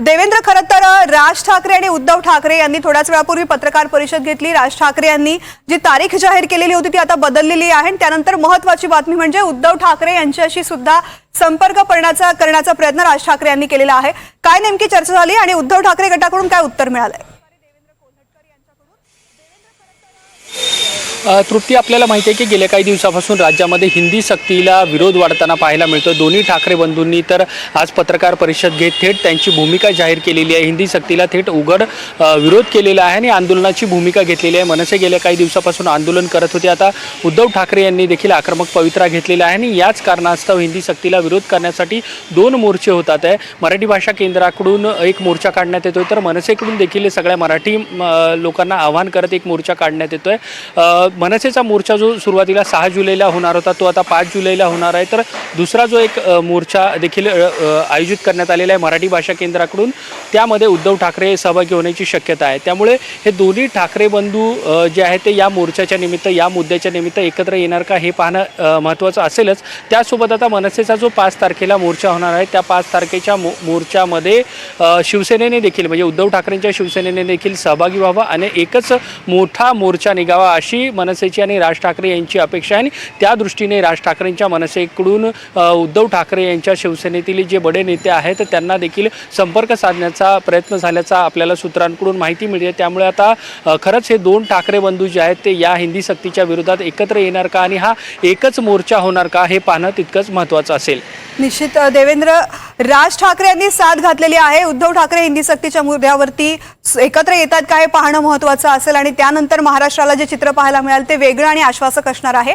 देवेंद्र खरं तर राज ठाकरे आणि उद्धव ठाकरे यांनी थोड्याच वेळापूर्वी पत्रकार परिषद घेतली. राज ठाकरे यांनी जी तारीख जाहीर केलेली होती ती आता बदललेली आहे आणि त्यानंतर महत्वाची बातमी म्हणजे उद्धव ठाकरे यांच्याशी सुद्धा संपर्क करण्याचा करण्याचा प्रयत्न राज ठाकरे यांनी केलेला आहे. काय नेमकी चर्चा झाली आणि उद्धव ठाकरे गटाकडून काय उत्तर मिळालंय? तृप्ती आपल्याला माहिती आहे की गेल्या काही दिवसापासून राज्यामध्ये हिंदी सक्तीला विरोध वाढताना पाहायला मिळतो दोन्ही ठाकरे बंधूंनी तर आज पत्रकार परिषद घेत थेट त्यांची भूमिका जाहीर केलेली आहे. हिंदी सक्तीला थेट उघड विरोध केलेला आहे आणि आंदोलनाची भूमिका घेतलेली आहे. मनसे गेल्या काही दिवसापासून आंदोलन करत होते. आता उद्धव ठाकरे यांनी देखील आक्रमक पवित्रा घेतलेला आहे आणि याच कारणास्तव हिंदी सक्तीला विरोध करण्यासाठी दोन मोर्चे होतात आहे. मराठी भाषा केंद्राकडून एक मोर्चा काढण्यात येतोय. तर मनसेकडून देखील सगळ्या मराठी लोकांना आवाहन करत एक मोर्चा काढण्यात येतोय. मनसेचा मोर्चा जो सुरुवातीला सहा जुलैला होणार होता तो आता पाच जुलैला होणार आहे. तर दुसरा जो एक मोर्चा देखील आयोजित करण्यात आलेला आहे मराठी भाषा केंद्राकडून त्यामध्ये उद्धव ठाकरे सहभागी होण्याची शक्यता आहे. त्यामुळे हे दोन्ही ठाकरे बंधू जे आहेत ते या मोर्चाच्या निमित्त या मुद्द्याच्या निमित्त एकत्र येणार का हे पाहणं महत्त्वाचं असेलच. त्यासोबत आता मनसेचा जो पाच तारखेला मोर्चा होणार आहे त्या पाच तारखेच्या मो मोर्चामध्ये शिवसेनेने देखील म्हणजे उद्धव ठाकरेंच्या शिवसेनेने देखील सहभागी व्हावं आणि एकच मोठा मोर्चा निघावा अशी मनसेची आणि राज ठाकरे यांची अपेक्षा आहे. आणि त्या दृष्टीने राज ठाकरेंच्या मनसेकडून उद्धव ठाकरे यांच्या शिवसेनेतील जे बडे नेते आहेत त्यांना देखील संपर्क साधण्याचा प्रयत्न झाल्याचा आपल्याला सूत्रांकडून माहिती मिळते. त्यामुळे आता खरंच हे दोन ठाकरे बंधू जे आहेत ते या हिंदी सक्तीच्या विरोधात एकत्र येणार का आणि हा एकच मोर्चा होणार का हे पाहणं तितकंच महत्त्वाचं असेल. निश्चित देवेंद्र राज ठाकरे यांनी साथ घातलेली आहे. उद्धव ठाकरे हिंदी सक्तीच्या मुद्द्यावरती एकत्र येतात का हे पाहणं महत्वाचं असेल आणि त्यानंतर महाराष्ट्राला जे चित्र पाहायला मिळाल ते वेगळं आणि आश्वासक असणार आहे.